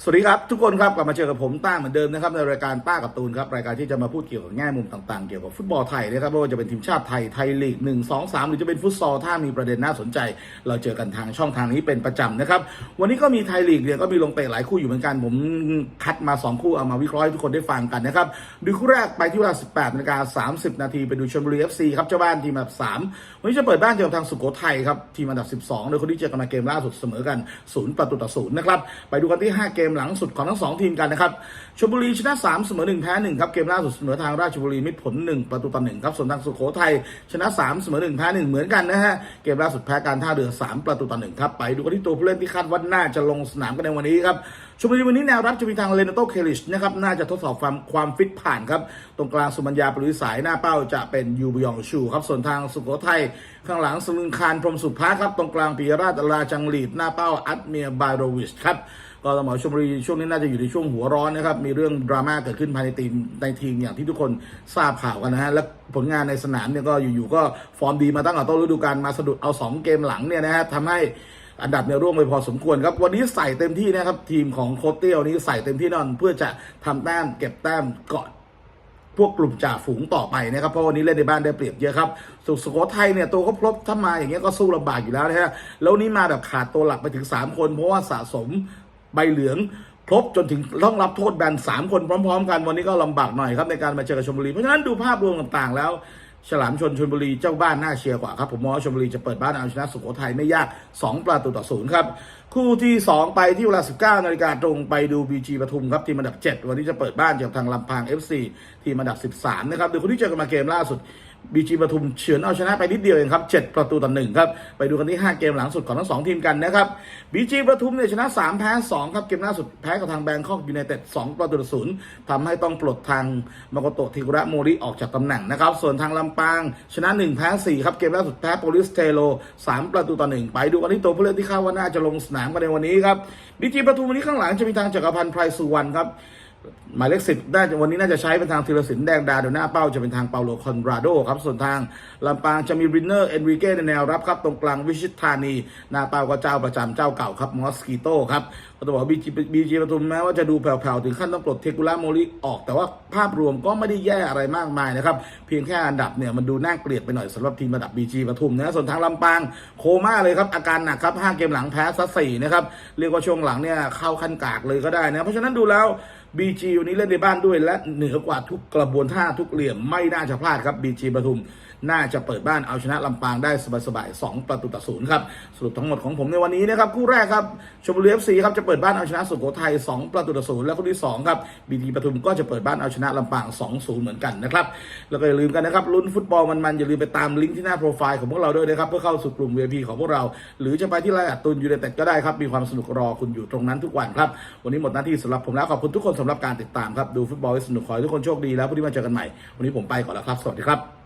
สวัสดีครับทุกคนครับกลับมาเจอกับผมต้าเหมือนเดิมนะครับในรายการต้ากับตูนครับรายการที่จะมาพูดเกี่ยวกับแง่มุมต่างๆ เกี่ยวกับฟุตบอลไทยนะครับไม่ว่าจะเป็นทีมชาติไทยไทยลีกหนึ่งสองสามหรือจะเป็นฟุตซอลถ้ามีประเด็นน่าสนใจ เราเจอกันทางช่องทางนี้เป็นประจำนะครับวันนี้ก็มีไทยลีกเนี่ยก็มีลงเตะหลายคู่อยู่เหมือนกันผมคัดมาสองคู่เอามาวิเคราะห์ให้ทุกคนได้ฟังกันนะครับดูคู่แรกไปที่เวลา 18นาฬิกา30 นาทีไปดูชลบุรี FC ครับเจ้าบ้านทีมอันดับ3วันนี้จะเปิดบ้านเจอกับทางสุโขทัยครับทีมอันดับ 12 โดยคนที่เจอกันมาเกมล่าสุดเสมอกัน0ประตูต่อ0นะครับไปดูกันที่5เกมหลังสุดของทั้งสองทีมกันนะครับชลบุรีชนะ3เสมอ1แพ้1ครับเกมล่าสุดเสมอทางราชบุรีมิตรผล1ประตูต่อ1ครับส่วนทางสุโขทัยชนะ3เสมอ1แพ้1เหมือนกันนะฮะเกมล่าสุดแพ้การท่าเรือ3ประตูต่อ1ครับไปดูกันที่ตัวผู้เล่นที่คาดว่าน่าจะลงสนามกันในวันนี้ครับชลบุรีวันนี้แนวรับจะมีทางเลนโตเคลิชนะครับน่าจะทดสอบความความฟิตผ่านครับตรงกลางสุมัญญาปรุสายหน้าเป้าจะเป็นยูบยองชูครับส่วนทางสุโขทัยข้างหลังสลึงคารพรมสุภาครับตรงกลางปิยราชราจังหลีดหน้าเป้าอัตเมียบายโรวิชครับ ก็ต้องบอกว่าชมบุรีช่วงนี้น่าจะอยู่ในช่วงหัวร้อนนะครับ มีเรื่องดราม่าเกิดขึ้นภายในทีมในทีมอย่างที่ทุกคนทราบข่าวกันนะฮะ และผลงานในสนามเนี่ยก็อยู่ๆก็ฟอร์มดีมาตั้งแต่ต้นฤดูกาลมาสะดุดเอา 2 เกมหลังเนี่ยนะฮะทำให้อันดับเนี่ยร่วงไปพอสมควรครับ วันนี้ใส่เต็มที่นะครับ ทีมของโคชเตี้ยวนี้ใส่เต็มที่นอนเพื่อจะทำแต้มเก็บแต้มเก่อนพวกกลุ่มจ่าฝูงต่อไปนะครับ เพราะวันนี้เล่นในบ้านได้เปรียบเยอะครับ สุโขทัยเนี่ยตัวเขาครบถ้ามาอย่างเงี้ยก็สู้ลำบากอยู่แล้วนะฮะแล้วนี่มาแบบขาดตัวหลักไปถึง 3 คน เพราะว่าสะสม ใบเหลืองครบจนถึงต้องรับโทษแบน3คนพร้อม ๆ กันวันนี้ก็ลำบากหน่อยครับในการมาเจอกับชลบุรีเพราะฉะนั้นดูภาพรวมต่างๆ แล้วฉลามชนชลบุรีเจ้าบ้านน่าเชียร์กว่าครับ ผมมองว่าชลบุรีจะเปิดบ้านเอาชนะสุโขทัยไม่ยาก 2 ประตูต่อศูนย์ครับ คู่ที่ 2 ไปที่เวลา 19 นาฬิกาตรงไปดู BG ปทุมครับทีมอันดับ 7 วันนี้จะเปิดบ้านเจอกับทางลำพาง FC ทีมอันดับ 13 นะครับดยคนที่เจอกันมาเกมล่าสุด บีจีปทุมเฉือนเอาชนะไปนิดเดียวเองครับ7ประตูต่อหนึ่งครับ ไปดูกันที่ 5 เกมหลังสุดของทั้งสองทีมกันนะครับบีจีปทุมเนี่ยชนะ 3 แพ้ 2 ครับ เกมล่าสุดแพ้กับทางแบงคอกยูไนเต็ด2ประตูต่อศูนย์ทำให้ต้องปลดทางมาโกโตะทิกุระโมริออกจากตำแหน่งนะครับ ส่วนทางลำปาง ชนะ 1 แพ้ 4 ครับ เกมล่าสุดแพ้โปลิสเทโล 3 ประตูต่อหนึ่งไปดูกันที่ตัวผู้เล่นที่คาดว่าน่าจะลงสนามกันในวันนี้ครับบีจีปทุมวันนี้ข้างหลังจะมีทางจักรพันธ์ไพรสุวรรณครับ หมายเลขสิบน่าจะวันนี้น่าจะใช้เป็นทางธีรศิลป์แดงดาโดยหน้าเป้าจะเป็นทางเปาโลคอนราโดครับ ส่วนทางลำปางจะมีรินเนอร์เอนริเก้ในแนวรับครับ ตรงกลางวิชิตธานี หน้าเป้าก็เจ้าประจำเจ้าเก่าครับ มอสกิโต้ครับก็ต้องบอกบีจีบีจีปทุมแม้ว่าจะดูแผ่วๆ ถึงขั้นต้องปลดเทกุระโมริออก แต่ว่าภาพรวมก็ไม่ได้แย่อะไรมากมายนะครับ เพียงแค่อันดับเนี่ยมันดูน่าเกลียดไปหน่อยสำหรับทีมระดับบีจีปทุมนะส่วนทางลำปางโคม่าเลยครับอาการหนักครับห้าเกมหลังแพ้ซะสี่นะครับเรียกว่าช่วงหลังเนี่ยเข้าขั้นกากเลยก็ได้นะเพราะฉะนั้นดูแล้ว บีจีวันนี้เล่นในบ้านด้วยและเหนือกว่าทุกกระบวนท่าทุกเหลี่ยมไม่น่าจะพลาดครับบีจีปทุม น่าจะเปิดบ้านเอาชนะลำปางได้สบายๆ2ประตูต่อศูนย์ครับ สรุปทั้งหมดของผมในวันนี้นะครับ คู่แรกครับชมบุรีเอฟซีครับจะเปิดบ้านเอาชนะสุโขทัย2ประตูต่อศูนย์และคู่ที่2ครับบีจีปทุมก็จะเปิดบ้านเอาชนะลำปาง2-0เหมือนกันนะครับแล้วก็อย่าลืมกันนะครับลุ้นฟุตบอลมันๆอย่าลืมไปตามลิงก์ที่หน้าโปรไฟล์ของพวกเราด้วยนะครับเพื่อเข้าสู่กลุ่ม VIP ของพวกเรา หรือจะไปที่ไลน์อัดตุนยูไนเต็ดก็ได้ครับมีความสนุกรอคุณอยู่ตรงนั้นทุกวันครับวันนี้หมดหน้าที่สำหรับผมแล้วขอบคุณทุกคนสำหรับการติดตามครับ ดูฟุตบอลให้สนุกขอให้ทุกคนโชคดีแล้วพรุ่งนี้มาเจอกันใหม่ วันนี้ผมไปก่อนแล้วครับ สวัสดีครับ